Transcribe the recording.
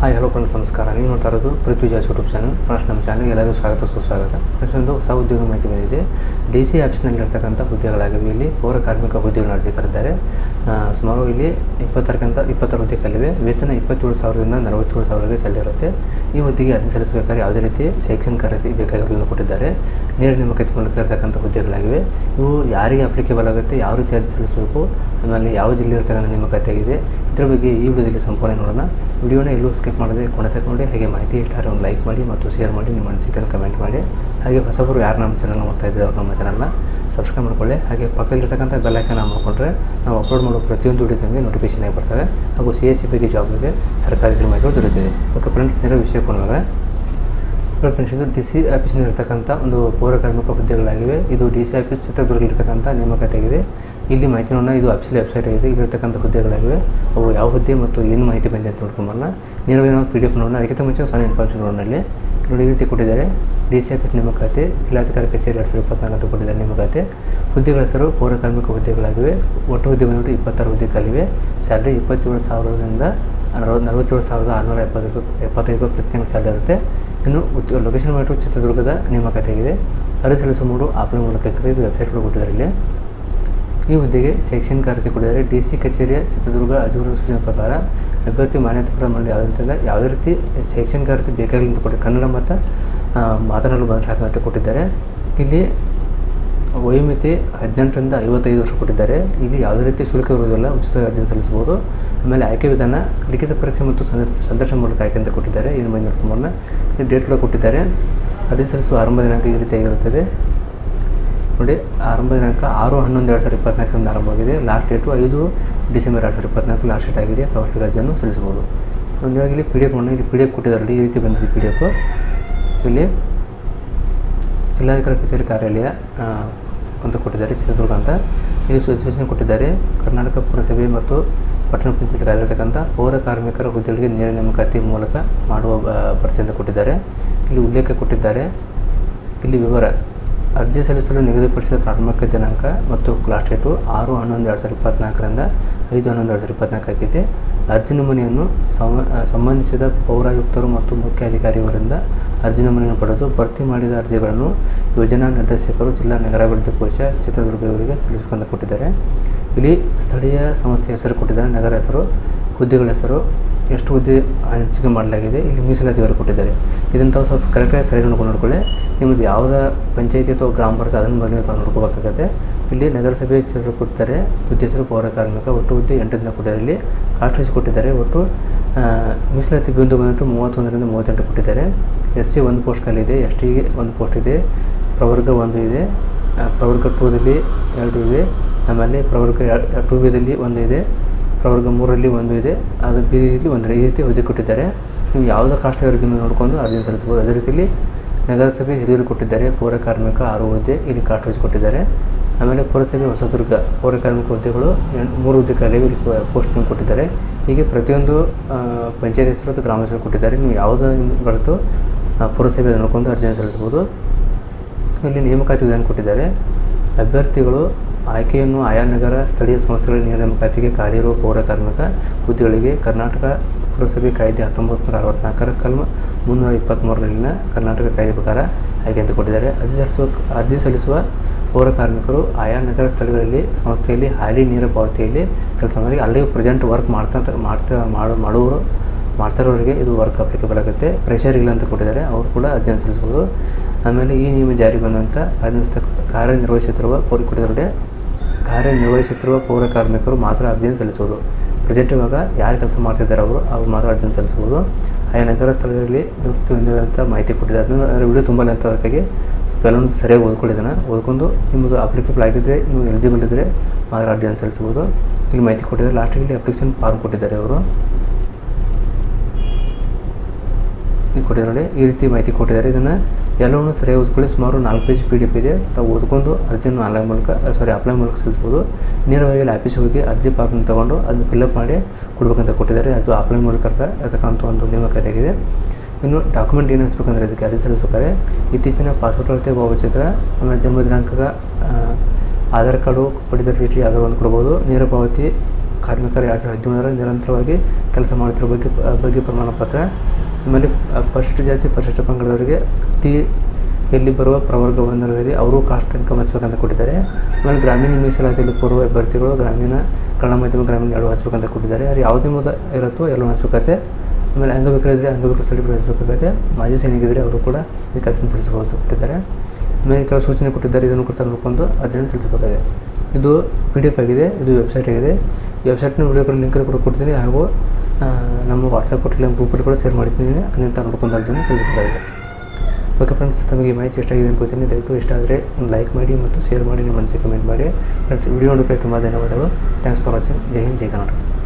Hi hello friends ನಮಸ್ಕಾರ. ನೀವು ನೋಡ್ತಾ ಇರೋದು ಪೃಥ್ವಿ ಜಾಸ್ ಯೂಟ್ಯೂಬ್ ಚಾನಲ್ ಫ್ರೆಂಡ್ಸ್ ನಮ್ಮ ಚಾನಲ್ಗೆ ಎಲ್ಲರಿಗೂ ಸ್ವಾಗತ, ಸುಸ್ವಾಗತ. ಫ್ರೆಂಡ್ಸ್ ಒಂದು ಹೊಸ ಉದ್ಯೋಗ ಮಾಹಿತಿ ಬಂದಿದೆ. ಡಿ ಸಿ ಆಫೀಸ್ನಲ್ಲಿರ್ತಕ್ಕಂಥ ಹುದ್ದೆಗಳಾಗಿವೆ. ಇಲ್ಲಿ ಪೌರ ಕಾರ್ಮಿಕ ಹುದ್ದೆಗಳನ್ನು ಅರ್ಜಿ ಕರೆದಿದ್ದಾರೆ ಸುಮಾರು ಇಲ್ಲಿ ಇಪ್ಪತ್ತರಕ್ಕಿಂತ ಇಪ್ಪತ್ತಾರು ಹುದ್ದೆ ಕಲಿವೆ ವೇತನ ಇಪ್ಪತ್ತೇಳು ಸಾವಿರದಿಂದ ನಲವತ್ತೇಳು ಸಾವಿರಕ್ಕೆ ಸಲ್ಲಿರುತ್ತೆ ಈ ಹುದ್ದೆಗೆ ಅರ್ಜಿ ಸಲ್ಲಿಸಬೇಕಾದ್ರೆ ಯಾವುದೇ ರೀತಿ ಶೈಕ್ಷಣಿಕ ಅರ್ಹತೆ ಬೇಕಾಗಿರೋದನ್ನು ಕೊಟ್ಟಿದ್ದಾರೆ. ನೇರ ನೇಮಕಾತಿ ಮೂಲಕ ಇರತಕ್ಕಂಥ ಹುದ್ದೆಗಳಾಗಿವೆ. ಇವು ಯಾರಿಗೆ ಅಪ್ಲಿಕೇಬಲ್ ಆಗುತ್ತೆ, ಯಾವ ರೀತಿ ಅರ್ಜಿ ಸಲ್ಲಿಸಬೇಕು, ಆಮೇಲೆ ಯಾವ ಜಿಲ್ಲೆ ಇರ್ತಕ್ಕಂಥ ನೇಮಕಾತಿ ಆಗಿದೆ ಇದರ ಬಗ್ಗೆ ಈ ವಿಡಿಯೋದಲ್ಲಿ ಸಂಪೂರ್ಣ ನೋಡೋಣ. ವಿಡಿಯೋನ ಎಲ್ಲೂ ಸ್ಕಿಪ್ ಮಾಡದೆ ಕೊನೆ ತಗೊಂಡು ಹಾಗೆ ಮಾಹಿತಿ ಇಷ್ಟ ಆದರೆ ಒಂದು ಲೈಕ್ ಮಾಡಿ ಮತ್ತು ಶೇರ್ ಮಾಡಿ ನಿಮ್ಮ ಅನಿಸಿಕೆಯನ್ನು ಕಮೆಂಟ್ ಮಾಡಿ. ಹಾಗೆ ಹೊಸಬರು ಯಾರು ನಮ್ಮ ಚಾನಲ್ ನೋಡ್ತಾ ಇದ್ದಾರೆ ಅವ್ರು ನಮ್ಮ ಚಾನಲ್ನ ಸಬ್ಸ್ಕ್ರೈಬ್ ಮಾಡ್ಕೊಳ್ಳಿ. ಹಾಗೆ ಪಕ್ಕದಲ್ಲಿರ್ತಕ್ಕಂಥ ಬೆಲ್ಲೈಕನ್ ಮಾಡಿಕೊಂಡ್ರೆ ನಾವು ಅಪ್ಲೋಡ್ ಮಾಡೋ ಪ್ರತಿಯೊಂದು ವಿಡಿಯೋ ನಿಮಗೆ ನೋಟಿಫಿಕೇಶನ್ ಆಗಿ ಬರ್ತವೆ. ಹಾಗೂ ಸಿ ಎಸ್ ಸಿ ಬಗ್ಗೆ ಜಾಬ್ ಬಗ್ಗೆ ಸರ್ಕಾರಿ ಇದ್ರ ದೊರೆಯುತ್ತದೆ. ಓಕೆ ಫ್ರೆಂಡ್ಸ್ ನೇರ ವಿಷಯಕ್ಕೆ ಬಂದಾಗ ಇವಾಗ ಫ್ರೆಂಡ್ಸ್ ಇದು ಡಿ ಸಿ ಆಫೀಸ್ನಲ್ಲಿರ್ತಕ್ಕಂಥ ಒಂದು ಪೌರ ಕಾರ್ಮಿಕ ಹುದ್ದೆಗಳಾಗಿವೆ. ಇದು ಡಿ ಸಿ ಆಫೀಸ್ ಚಿತ್ರದುರ್ಗದಲ್ಲಿರ್ತಕ್ಕಂಥ ನೇಮಕಾತಿ ಆಗಿದೆ ಇಲ್ಲಿ ಮಾಹಿತಿಯನ್ನು ಇದು ಅಫಿಷಿಯಲ್ ವೆಬ್ಸೈಟ್ ಆಗಿದೆ. ಇಲ್ಲಿರ್ತಕ್ಕಂಥ ಹುದ್ದೆಗಳಾಗಿವೆ. ಅವು ಯಾವ ಹುದ್ದೆ ಮತ್ತು ಏನು ಮಾಹಿತಿ ಬಂದಿದೆ ಅಂತ ನೋಡ್ಕೊಂಬಲ್ಲ ನೇರವಾಗಿ ಪಿ ಡಿ ಎಫ್ ನೋಡೋಣ. ಅದಕ್ಕಿಂತ ಮುಂಚೆ ಸಣ್ಣ ಇನ್ಫಾರ್ಮೇಷನ್ ನೋಡೋಣ ನೋಡಿ ರೀತಿ ಕೊಟ್ಟಿದ್ದಾರೆ. ಡಿ ಸಿ ಆಫೀಸ್ ನೇಮಕಾತಿ ಜಿಲ್ಲಾಧಿಕಾರಿ ಕಚೇರಿ ಎರಡು ಸಾವಿರದ ಇಪ್ಪತ್ನಾಲ್ಕು ಅಂತ ಕೊಟ್ಟಿದ್ದಾರೆ ನೇಮಕಾತಿ ಹುದ್ದೆಗಳ ಹೆಸರು ಪೌರ ಕಾರ್ಮಿಕ ಹುದ್ದೆಗಳಾಗಿವೆ. ಒಟ್ಟು ಹುದ್ದೆ ಬಂದ್ಬಿಟ್ಟು ಇಪ್ಪತ್ತಾರು ಹುದ್ದೆಗಳಿವೆ. ಸ್ಯಾಲ್ರಿ ಇಪ್ಪತ್ತೇಳು ಸಾವಿರದಿಂದ ನಲವತ್ತು, ನಲವತ್ತೇಳು ಸಾವಿರದ ಆರುನೂರ ಎಪ್ಪತ್ತು ಎಪ್ಪತ್ತೈದು ರೂಪಾಯಿ ಪ್ರತಿ ತಿಂಗಳು ಸ್ಯಾಲ್ರಿ ಇರುತ್ತೆ. ಇನ್ನು ಲೊಕೇಶನ್ ಮಾಡಿಬಿಟ್ಟು ಚಿತ್ರದುರ್ಗದ ನೇಮಕಾತಿ ಆಗಿದೆ ಅರ್ಜಿ ಸಲ್ಲಿಸುವ ಮೂಡು ಆಪ್ಲೈ ಮೂಲಕ ಇದು ವೆಬ್ಸೈಟ್ಗಳು ಕೊಟ್ಟಿದ್ದಾರೆ ಇಲ್ಲಿ. ಈ ಹುದ್ದೆಗೆ ಶೈಕ್ಷಣಿಕ ಅರ್ಹತೆ ಕೊಡಿದರೆ ಡಿ ಸಿ ಕಚೇರಿಯ ಚಿತ್ರದುರ್ಗ ಅಧಿಕೃತ ಸೂಚನೆ ಪ್ರಕಾರ ಅಭ್ಯರ್ಥಿ ಮಾನ್ಯತೆ ಪತ್ರ ಮಂಡಳಿ ಯಾವುದಂತಂದರೆ ಯಾವುದೇ ರೀತಿ ಶೈಕ್ಷಣಿಕ ಅರ್ಹತೆ ಬೇಕಾಗಿಲ್ಲ ಅಂತ ಕೊಟ್ಟು ಕನ್ನಡ ಮತ್ತು ಮಾತನಾಡಲು ಸಾಕಂತೆ ಕೊಟ್ಟಿದ್ದಾರೆ. ಇಲ್ಲಿ ವಯೋಮಿತಿ ಹದಿನೆಂಟರಿಂದ ಐವತ್ತೈದು ವರ್ಷ ಕೊಟ್ಟಿದ್ದಾರೆ. ಇಲ್ಲಿ ಯಾವುದೇ ರೀತಿ ಶುಲ್ಕ ಇರುವುದಿಲ್ಲ, ಉಚಿತವಾಗಿ ಅರ್ಜಿ ಸಲ್ಲಿಸಬಹುದು. ಆಮೇಲೆ ಆಯ್ಕೆ ವಿಧಾನ ಲಿಖಿತ ಪರೀಕ್ಷೆ ಮತ್ತು ಸಂದ- ಸಂದರ್ಶನ ಮೂಲಕ ಆಯ್ಕೆ ಅಂತ ಕೊಟ್ಟಿದ್ದಾರೆ. ಇನ್ನು ಮೈನೂರು ಕುಮಾರ್ನ ಕೂಡ ಕೊಟ್ಟಿದ್ದಾರೆ. ಅರ್ಜಿ ಸಲ್ಲಿಸುವ ಆರಂಭ ದಿನಾಂಕ ಈ ರೀತಿಯಾಗಿರುತ್ತದೆ ನೋಡಿ ಆರಂಭ ದಿನಾಂಕ ಆರು, ಹನ್ನೊಂದು, ಎರಡು ಸಾವಿರದ ಇಪ್ಪತ್ನಾಲ್ಕರಿಂದ ಆರಂಭವಾಗಿದೆ. ಲಾಸ್ಟ್ ಡೇಟು ಐದು ಡಿಸೆಂಬರ್ ಎರಡು ಸಾವಿರದ ಇಪ್ಪತ್ನಾಲ್ಕು ಲಾಸ್ಟ್ ಡೇಟ್ ಆಗಿದೆ. ಪ್ರವಾಸಿಗ ಅರ್ಜಿಯನ್ನು ಸಲ್ಲಿಸಬಹುದು. ಇಲ್ಲಿ ಪಿ ಡಿ ಎಫ್ ಇಲ್ಲಿ ಪಿ ಡಿ ಎಫ್ ಕೊಟ್ಟಿದ್ದಾರೆ ಈ ರೀತಿ ಬಂದಿದೆ ಪಿ ಡಿ ಎಫ್ ಇಲ್ಲಿ ಜಿಲ್ಲಾಧಿಕಾರಿ ಕಚೇರಿ ಕಾರ್ಯಾಲಯ ಅಂತ ಕೊಟ್ಟಿದ್ದಾರೆ, ಚಿತ್ರದುರ್ಗ ಅಂತ. ಇಲ್ಲಿ ಸೂಚನೆ ಕೊಟ್ಟಿದ್ದಾರೆ, ಕರ್ನಾಟಕ ಪುರಸಭೆ ಮತ್ತು ಪಟ್ಟಣ ಪಂಚಾಯತ್ ಕಾರ್ಯತಕ್ಕಂಥ ಪೌರ ಕಾರ್ಮಿಕರ ಹುದ್ದೆಗಳಿಗೆ ನೇರ ನೇಮಕಾತಿ ಮೂಲಕ ಮಾಡುವ ಪರಿಚಯ ಕೊಟ್ಟಿದ್ದಾರೆ. ಇಲ್ಲಿ ಉಲ್ಲೇಖ ಕೊಟ್ಟಿದ್ದಾರೆ. ಇಲ್ಲಿ ವಿವರ. ಅರ್ಜಿ ಸಲ್ಲಿಸಲು ನಿಗದಿಪಡಿಸಿದ ಪ್ರಾರಂಭಿಕ ದಿನಾಂಕ ಮತ್ತು ಕ್ಲಾಸ್ ಡೇಟು ಆರು ಹನ್ನೊಂದು ಎರಡು ಸಾವಿರದ ಇಪ್ಪತ್ನಾಲ್ಕರಿಂದ ಐದು ಹನ್ನೊಂದು ಎರಡು ಸಾವಿರದ ಇಪ್ಪತ್ನಾಲ್ಕಾಗಿದೆ ಅರ್ಜಿ ನಮೂನೆಯನ್ನು ಸಂಬಂಧಿಸಿದ ಪೌರಾಯುಕ್ತರು ಮತ್ತು ಮುಖ್ಯ ಅಧಿಕಾರಿಯವರಿಂದ ಅರ್ಜಿ ನಮೂನೆಯನ್ನು ಪಡೆದು ಭರ್ತಿ ಮಾಡಿದ ಅರ್ಜಿಗಳನ್ನು ಯೋಜನಾ ನಿರ್ದೇಶಕರು ಜಿಲ್ಲಾ ನಗರಾಭಿವೃದ್ಧಿ ಕೋಶ ಚಿತ್ರದುರ್ಗ ಇವರಿಗೆ ಸಲ್ಲಿಸಬೇಕಂತ ಕೊಟ್ಟಿದ್ದಾರೆ. ಇಲ್ಲಿ ಸ್ಥಳೀಯ ಸಂಸ್ಥೆ ಹೆಸರು ಕೊಟ್ಟಿದ್ದಾರೆ. ನಗರ ಹೆಸರು ಹುದ್ದೆಗಳ ಹೆಸರು, ಎಷ್ಟು ಹುದ್ದೆ ಹಂಚಿಕೆ ಮಾಡಲಾಗಿದೆ, ಇಲ್ಲಿ ಮೀಸಲಾತಿ ಅವರು ಕೊಟ್ಟಿದ್ದಾರೆ. ಇದನ್ನು ಸ್ವಲ್ಪ ಕರೆಕ್ಟಾಗಿ ಸರಿ ನೋಡ್ಕೊಂಡು ನೋಡ್ಕೊಳ್ಳಿ. ನಿಮ್ಮದು ಯಾವುದೇ ಪಂಚಾಯತಿ ಅಥವಾ ಗ್ರಾಮ ಬರುತ್ತೆ, ಅದನ್ನು ಬಂದು ತಾವು ನೋಡ್ಕೋಬೇಕಾಗತ್ತೆ. ಇಲ್ಲಿ ನಗರಸಭೆ ಹೆಸರು ಕೊಡ್ತಾರೆ, ಹುದ್ದೆ ಹೆಸರು ಪೌರ ಕಾರ್ಮಿಕ, ಒಟ್ಟು ಹುದ್ದೆ ಎಂಟರಿಂದ ಕೊಟ್ಟಿದ್ದಾರೆ ಇಲ್ಲಿ. ಕಾಸ್ಟ್ ಕೊಟ್ಟಿದ್ದಾರೆ, ಒಟ್ಟು ಮೀಸಲಾತಿ ಬಿಂದು ಬಂದ್ಬಿಟ್ಟು ಮೂವತ್ತೊಂದರಿಂದ ಮೂವತ್ತೆಂಟು ಕೊಟ್ಟಿದ್ದಾರೆ. ಎಸ್ ಸಿ ಒಂದು ಪೋಸ್ಟ್ ಇದೆ, ಎಸ್ ಟಿಗೆ ಒಂದು ಪೋಸ್ಟ್ ಇದೆ, ಪ್ರವರ್ಗ ಒಂದು ಇದೆ ಪ್ರವರ್ಗ ಟೂದಲ್ಲಿ ಎರಡು ಇವೆ. ಆಮೇಲೆ ಪ್ರವರ್ಗ ಟೂ ಬಿದಲ್ಲಿ ಒಂದು ಇದೆ. ಪ್ರವರ್ಗ ಮೂರರಲ್ಲಿ ಒಂದು ಇದೆ, ಅದು ಬೀದಿಯಲ್ಲಿ ಒಂದು ಈ ರೀತಿ ಹುದ್ದೆ ಕೊಟ್ಟಿದ್ದಾರೆ. ನೀವು ಯಾವುದೇ ಕಾಸ್ಟ್ ಅವರಿಗೆ ನೋಡಿಕೊಂಡು ಅರ್ಜಿ ಸಲ್ಲಿಸ್ಬೋದು ಅದೇ ರೀತಿಯಲ್ಲಿ ನಗರಸಭೆ ಹಿರಿಯರು ಕೊಟ್ಟಿದ್ದಾರೆ, ಪೌರ ಕಾರ್ಮಿಕ ಆರು ಹುದ್ದೆ ಇಲ್ಲಿ ಕಾಸ್ಟ್ ಕೊಟ್ಟಿದ್ದಾರೆ. ಆಮೇಲೆ ಪುರಸಭೆ ಹೊಸದುರ್ಗ, ಪೌರ ಕಾರ್ಮಿಕ ಹುದ್ದೆಗಳು ಮೂರು ಹುದ್ದೆ ಖಾಲಿ ಇಲ್ಲಿ ಪೋಸ್ಟಿಂಗ್ ಕೊಟ್ಟಿದ್ದಾರೆ. ಹೀಗೆ ಪ್ರತಿಯೊಂದು ಪಂಚಾಯತ್ ಹೆಸರು ಮತ್ತು ಗ್ರಾಮ ಹೆಸರು ಕೊಟ್ಟಿದ್ದಾರೆ. ನೀವು ಯಾವುದೇ ಬರೆದು ಪುರಸಭೆ ನೋಡ್ಕೊಂಡು ಅರ್ಜಿಯನ್ನು ಸಲ್ಲಿಸ್ಬೋದು ಇಲ್ಲಿ ನೇಮಕಾತಿ ವಿಧಾನ ಕೊಟ್ಟಿದ್ದಾರೆ. ಅಭ್ಯರ್ಥಿಗಳು ಆಯ್ಕೆಯನ್ನು ಆಯಾ ನಗರ ಸ್ಥಳೀಯ ಸಂಸ್ಥೆಗಳ ನೇಮಕಾತಿಗೆ ಖಾಲಿಯಿರುವ ಪೌರ ಕಾರ್ಮಿಕ ಹುದ್ದೆಗಳಿಗೆ ಕರ್ನಾಟಕ ಪುರಸಭೆ ಕಾಯ್ದೆ ಹತ್ತೊಂಬತ್ತು ನೂರ ಅರವತ್ನಾಲ್ಕರ ಕಲ್ಮ ಮುನ್ನೂರ ಇಪ್ಪತ್ತ್ಮೂರರಲ್ಲಿನ ಕರ್ನಾಟಕ ಕಾಯ್ದೆ ಪ್ರಕಾರ ಆಯ್ಕೆ ಅಂತ ಕೊಟ್ಟಿದ್ದಾರೆ ಅರ್ಜಿ ಸಲ್ಲಿಸುವ ಅರ್ಜಿ ಸಲ್ಲಿಸುವ ಪೌರ ಕಾರ್ಮಿಕರು ಆಯಾ ನಗರ ಸ್ಥಳಗಳಲ್ಲಿ ಸಂಸ್ಥೆಯಲ್ಲಿ ಹಾಲಿ ನೇರ ಪಾವತಿಯಲ್ಲಿ ಕೆಲಸ ಮಾಡಿ ಅಲ್ಲಿ ಪ್ರೆಸೆಂಟ್ ವರ್ಕ್ ಮಾಡ್ತಾ ಮಾಡ್ತಾ ಮಾಡೋ ಮಾಡುವವರು ಮಾಡ್ತಾರೋರಿಗೆ ಇದು ವರ್ಕ್ ಅಪ್ಲಿಕೇಬಲ್ ಆಗುತ್ತೆ ಪ್ರೆಷರ್ ಇಲ್ಲ ಅಂತ ಕೊಟ್ಟಿದ್ದಾರೆ. ಅವರು ಕೂಡ ಅರ್ಜಿ ಸಲ್ಲಿಸ್ಬೋದು ಆಮೇಲೆ ಈ ನಿಯಮ ಜಾರಿ ಬಂದಂಥ ಕಾರ್ಯನಿರ್ವಹಿಸ ಕಾರ್ಯನಿರ್ವಹಿಸುತ್ತಿರುವ ಪೌರ ಕೊಟ್ಟಿದ್ದಾರೆ ಕಾರ್ಯನಿರ್ವಹಿಸುತ್ತಿರುವ ಪೌರ ಕಾರ್ಮಿಕರು ಮಾತ್ರ ಅರ್ಜಿಯನ್ನು ಸಲ್ಲಿಸುವುದು. ಪ್ರೆಸೆಂಟ್ ಇವಾಗ ಯಾರು ಕೆಲಸ ಮಾಡ್ತಿದ್ದಾರೆ ಅವರು, ಅವ್ರು ಮಾತ್ರ ಅರ್ಜಿಯನ್ನು ಸಲ್ಲಿಸುವುದು. ಆಯಾ ನಗರ ಸ್ಥಳಗಳಲ್ಲಿ ನಿವೃತ್ತಿ ಹೊಂದಿರುವಂಥ ಮಾಹಿತಿ ಕೊಟ್ಟಿದ್ದಾರೆ. ಅದನ್ನು ವಿಡಿಯೋ ತುಂಬ ಅಂತ ಅದಕ್ಕಾಗಿ ಸ್ವಲ್ಪ ಎಲ್ಲೊಂದು ಸರಿಯಾಗಿ ಓದ್ಕೊಂಡಿದ್ದಾನೆ. ಓದ್ಕೊಂಡು ನಿಮ್ಮದು ಅಪ್ಲಿಕೇಬಲ್ ಆಗಿದ್ದರೆ ನೀವು ಎಲಿಜಿಬಲ್ ಇದ್ದರೆ ಮಾತ್ರ ಅರ್ಜಿಯನ್ನು ಸಲ್ಲಿಸಬಹುದು. ಇಲ್ಲಿ ಮಾಹಿತಿ ಕೊಟ್ಟಿದ್ದಾರೆ. ಲಾಸ್ಟಿಗೆ ಇಲ್ಲಿ ಅಪ್ಲಿಕೇಶನ್ ಫಾರ್ಮ್ ಕೊಟ್ಟಿದ್ದಾರೆ ಅವರು ಇದು ಕೊಟ್ಟಿದ್ದಾರೆ ನೋಡಿ ಈ ರೀತಿ ಮಾಹಿತಿ ಕೊಟ್ಟಿದ್ದಾರೆ. ಇದನ್ನು ಎಲ್ಲವನ್ನು ಸರಿಯಾಗಿ ಓದ್ಕೊಳ್ಳಿ. ಸುಮಾರು ನಾಲ್ಕು ಪೇಜ್ ಪಿ ಡಿ ಎಫ್ ಇದೆ. ತಾವು ಓದ್ಕೊಂಡು ಅರ್ಜಿಯನ್ನು ಆನ್ಲೈನ್ ಮೂಲಕ ಸಾರಿ ಅಪ್ಲೈ ಮೂಲಕ ಸಲ್ಲಿಸ್ಬೋದು ನೇರವಾಗಿ ಅಲ್ಲಿ ಆಫೀಸಿಗೆ ಹೋಗಿ ಅರ್ಜಿ ಫಾರ್ಮ್ ತೊಗೊಂಡು ಅದನ್ನು ಫಿಲ್ಅಪ್ ಮಾಡಿ ಕೊಡ್ಬೇಕಂತ ಕೊಟ್ಟಿದ್ದಾರೆ. ಅದು ಅಪ್ಲೈ ಮೂಲಕ ಇರ್ತಕ್ಕಂಥ ಒಂದು ನೇಮಕಾತಿ ಆಗಿದೆ ಇನ್ನು ಡಾಕ್ಯುಮೆಂಟ್ ಏನು ಹಚ್ಬೇಕಂದ್ರೆ ಇದಕ್ಕೆ ಅರ್ಜಿ ಸಲ್ಲಿಸ್ಬೇಕಾದ್ರೆ ಇತ್ತೀಚಿನ ಪಾಸ್ಪೋರ್ಟ್ ಅಳತೆ ಭಾವಚಿತ್ರ, ಆಮೇಲೆ ಜನ್ಮ ದಿನಾಂಕದ ಆಧಾರ್ ಕಾರ್ಡು ಪಡಿತರ ಚೀಟಿ ಒಂದು ಕೊಡ್ಬೋದು. ನೇರ ಪಾವತಿ ಕಾರ್ಮಿಕರು ಎರಡು ಸಾವಿರದ ನಿರಂತರವಾಗಿ ಕೆಲಸ ಮಾಡುತ್ತಿರುವ ಬಗ್ಗೆ ಬಗ್ಗೆ ಪ್ರಮಾಣ ಪತ್ರ ಆಮೇಲೆ ಫಸ್ಟ್ ಜಾತಿ ಪರಿಶಿಷ್ಟ ಪಂಗಡದವರಿಗೆ ಟಿ ಎಲ್ಲಿ ಬರುವ ಪ್ರವರ್ಗ ಒಂದರಲ್ಲಿ ಅವರು ಕಾಸ್ಟ್ ಇನ್ಕಮ್ ಹಚ್ಬೇಕಂತ ಕೊಟ್ಟಿದ್ದಾರೆ. ಆಮೇಲೆ ಗ್ರಾಮೀಣ ಮೀಸಲಾತಿಯಲ್ಲಿ ಪೂರ್ವ ಅಭ್ಯರ್ಥಿಗಳು ಗ್ರಾಮೀಣ ಕನ್ನಡ ಮಾಧ್ಯಮ ಗ್ರಾಮೀಣ ಎರಡು ಹಚ್ಬೇಕಂತ ಕೊಟ್ಟಿದ್ದಾರೆ. ಅವ್ರು ಯಾವುದೇ ಮೊದ ಇರುತ್ತೋ ಎಲ್ಲ ಹಚ್ಬೇಕಾಗತ್ತೆ ಆಮೇಲೆ ಅಂಗವಿಕಲ ಇದ್ದರೆ ಅಂಗವಿಕಲ ಸರ್ಟಿಫಿಕೇಟ್ ಹಚ್ಚಬೇಕಾಗತ್ತೆ ಮಾಜಿ ಸೈನಿಕರಿದ್ದರೆ ಅವರು ಕೂಡ ಈ ಕಥೆಯನ್ನು ತಿಳಿಸಬಹುದು ಕೊಟ್ಟಿದ್ದಾರೆ. ಆಮೇಲೆ ಕೆಲವು ಸೂಚನೆ ಕೊಟ್ಟಿದ್ದಾರೆ. ಇದನ್ನು ಕೂಡ ನೋಡಿಕೊಂಡು ಅದನ್ನು ತಿಳಿಸಬೇಕಾಗಿದೆ. ಇದು ಪಿ ಡಿ ಎಫ್ ಆಗಿದೆ. ಇದು ವೆಬ್ಸೈಟ್ ಆಗಿದೆ ವೆಬ್ಸೈಟ್ನ ವಿಡಿಯೋಗಳ ಲಿಂಕ್ ಕೂಡ ಕೊಡ್ತೀನಿ. ಹಾಗೂ ನಮ್ಮ ವಾಟ್ಸಪ್ ಕೊಟ್ಟಿಲ್ಲ ಗ್ರೂಪಲ್ಲಿ ಕೂಡ ಶೇರ್ ಮಾಡ್ತೀನಿ ಅದನ್ನು ನೋಡ್ಕೊಂಡು ಜನ ಸಲ್ಲಿಸಬೇಕಾಗಿದೆ ಓಕೆ ಫ್ರೆಂಡ್ಸ್ ತಮಗೆ ಮಾಹಿತಿ ಎಷ್ಟಾಗಿದೆ ಅನ್ಕೋತೀನಿ ದಯವಿಟ್ಟು ಇಷ್ಟ ಆದರೆ ಒಂದು ಲೈಕ್ ಮಾಡಿ ಮತ್ತು ಶೇರ್ ಮಾಡಿ, ನಿಮ್ಮ ಮನಸ್ಸಿಗೆ ಕಮೆಂಟ್ ಮಾಡಿ. ಫ್ರೆಂಡ್ಸ್ ವಿಡಿಯೋ ನೋಡೋಕ್ಕೆ ತುಂಬ ಧನ್ಯವಾದಗಳು. ಥ್ಯಾಂಕ್ಸ್ ಫಾರ್ ವಾಚಿಂಗ್ ಜೈ ಹಿಂದ್, ಜೈ ಕರ್ನಾಟಕ.